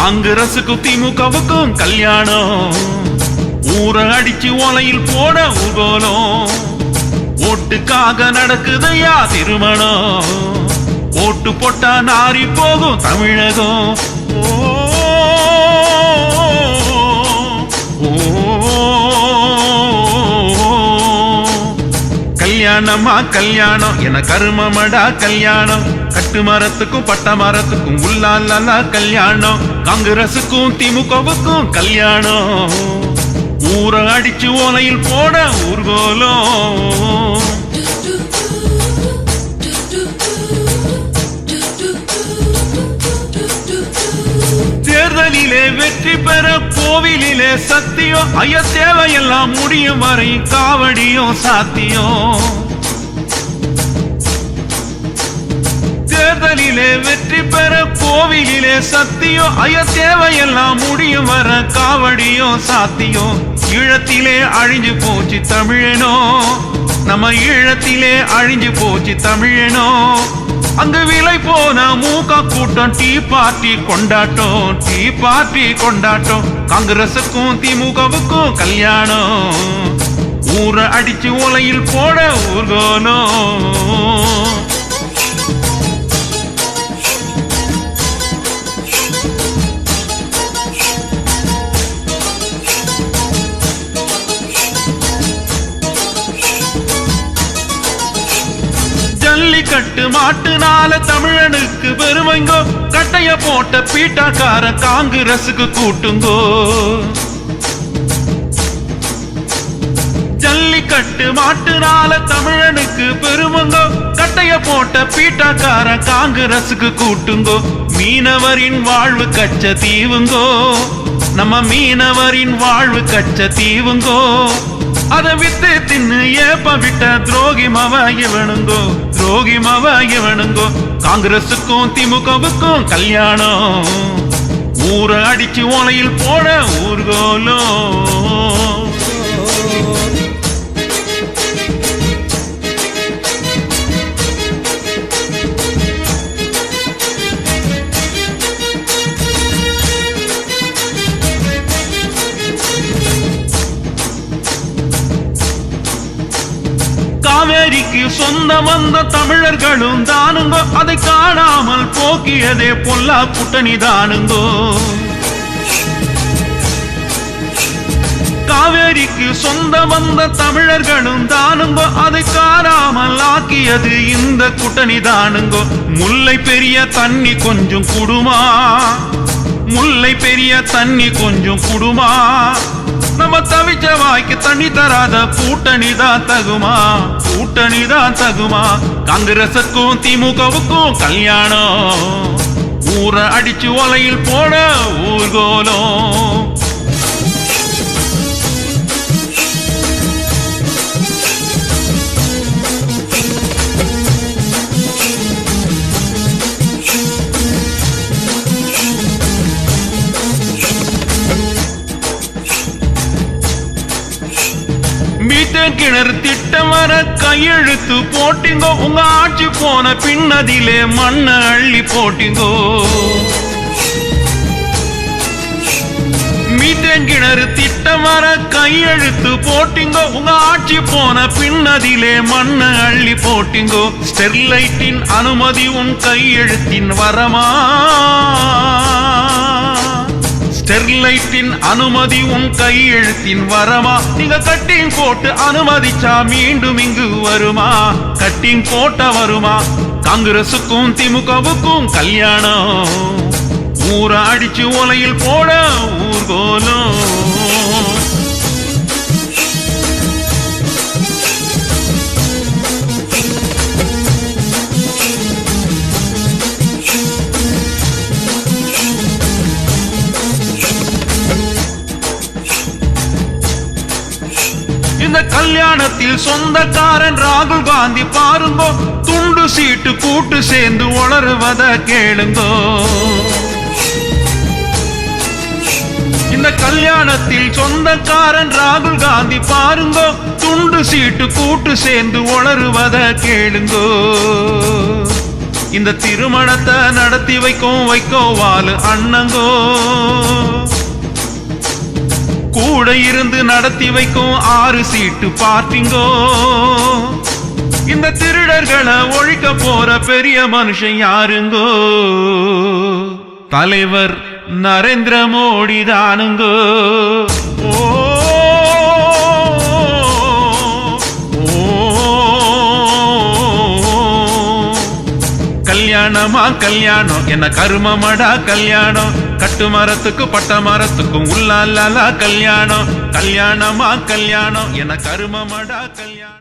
காங்கிரசுக்கும் திமுகவுக்கும் கல்யாணம். ஊரை அடிச்சு ஓலையில் போட உகோலம் ஓட்டுக்காக நடக்குதையா திருமணம். ஓட்டு போட்டா நாரி போகும் தமிழகம். ஓ, கல்யாணமா கல்யாணம்? என கருமமடா கல்யாணம். கட்டு மரத்துக்கும் பட்ட மரத்துக்கும் உள்ளாலா கல்யாணம். காங்கிரசுக்கும் திமுகவுக்கும் கல்யாணம். ஊரை அடிச்சு ஓலையில் போட ஊர்கோலம். தேர்தலிலே வெற்றி பெற கோவிலிலே சத்தியம் ஐய தேவையெல்லாம் முடியும் வரை காவடியும் சாத்தியம். தேர்தலிலே வெற்றி பெற கோவிலிலே சத்தியோ ஐய தேவையெல்லாம் முடியும் வர காவடியோ சாத்தியோ ஈழத்திலே அழிஞ்சு போச்சு தமிழனோ நம்ம ஈழத்திலே அழிஞ்சு போச்சு தமிழனோ. அங்கு விலை போன மூக்க கூட்டம் டீ பார்ட்டி கொண்டாட்டம் டீ பார்ட்டி கொண்டாட்டம். காங்கிரசுக்கும் திமுகவுக்கும் கல்யாணம். ஊரை அடிச்சு ஓலையில் போட ஊர்கோனோ ஜல்லிக்கட்டு மாட்டுனால தமிழனுக்கு பெருமைங்கோ. கட்டைய போட்ட பீட்டாக்கார காங்கிரசுக்கு கூட்டுங்கோ. ஜல்லிக்கட்டு மாட்டுனால தமிழனுக்கு பெருமங்கோ. கட்டைய போட்ட பீட்டாக்கார காங்கிரசுக்கு கூட்டுங்கோ. மீனவரின் வாழ்வு கச்ச தீவுங்கோ. நம்ம மீனவரின் வாழ்வு கச்ச தீவுங்கோ. அதை வித்து தின்னு ஏப்ப விட்ட துரோகி மவ இவனுங்கோ துரோகி மவ இவனுங்கோ. காங்கிரசுக்கும் திமுகவுக்கும் கல்யாணம். ஊரை அடிச்சு ஓலையில் போட ஊர்கோலோ. காவேரிக்கு சொந்தம் வந்த தமிழர்களும் தானுங்கோ அதை காணாமல் போக்கியதே பொல்லா கூட்டணி தானுங்கோ. காவேரிக்கு சொந்தம் வந்த தமிழர்களும் தானுங்கோ அதை காணாமல் ஆக்கியது இந்த கூட்டணி தானுங்கோ. முல்லை பெரிய தண்ணி கொஞ்சம் குடுமா? முல்லை பெரிய தண்ணி கொஞ்சம் குடுமா? நம்ம தவிச்ச வாய்க்கு தண்ணி தராத கூட்டணி தான் தகுமா? கூட்டணி தான் தகுமா? காங்கிரசுக்கும் திமுகவுக்கும் கல்யாணம். ஊரை அடிச்சு ஒலையில் போட ஊர்கோலம். கிணறு திட்டம் வர கையெழுத்து போட்டிங்கோ. உங்க ஆட்சி போன பின்னதிலே மண்ண அள்ளி போட்டிங்கோ. மீத்தேன் கிணறு திட்டம் வர கையெழுத்து போட்டிங்கோ. உங்க ஆட்சி போன பின்னதிலே மண்ண அள்ளி போட்டிங்கோ. ஸ்டெர்லைட்டின் அனுமதி உன் கையெழுத்தின் வரமா? ஸ்டெர்லைட்டின் அனுமதி உன் கையெழுத்தின் வரமா? நீங்க கட்டிங் போட்டு அனுமதிச்சா மீண்டும் இங்கு வருமா? கட்டிங் போட்ட வருமா? காங்கிரசுக்கும் திமுகவுக்கும் கல்யாணம். ஊரை அடிச்சு ஓலையில் போட ஊர்கோலும். இந்த கல்யாணத்தில் சொந்தக்காரன் ராகுல் காந்தி பாருங்கோ. துண்டு சீட்டு கூட்டு சேர்ந்து உளறுவத கேளுங்கோ. இந்த கல்யாணத்தில் சொந்தக்காரன் ராகுல் காந்தி பாருங்கோ. துண்டு சீட்டு கூட்டு சேர்ந்து உளறுவத கேளுங்கோ. இந்த திருமணத்தை நடத்தி வைக்கும் வைக்கோவாலு அண்ணங்கோ. கூட இருந்து நடத்தி வைக்கும் ஆறு சீட்டு பார்ட்டிங்கோ இந்த திருடர்களை ஒழிக்க போற பெரிய மனுஷன் யாருங்கோ? தலைவர் நரேந்திர மோடி தானுங்கோ. ஓ ஓ கல்யாணமா கல்யாணம்? என்ன கருமமடா கல்யாணம்? கட்டு மரத்துக்கு பட்ட மரத்துக்கும் உள்ளாலா கல்யாணம்? கல்யாணமா கல்யாணம்? என்ன கருமமடா கல்யாணம்?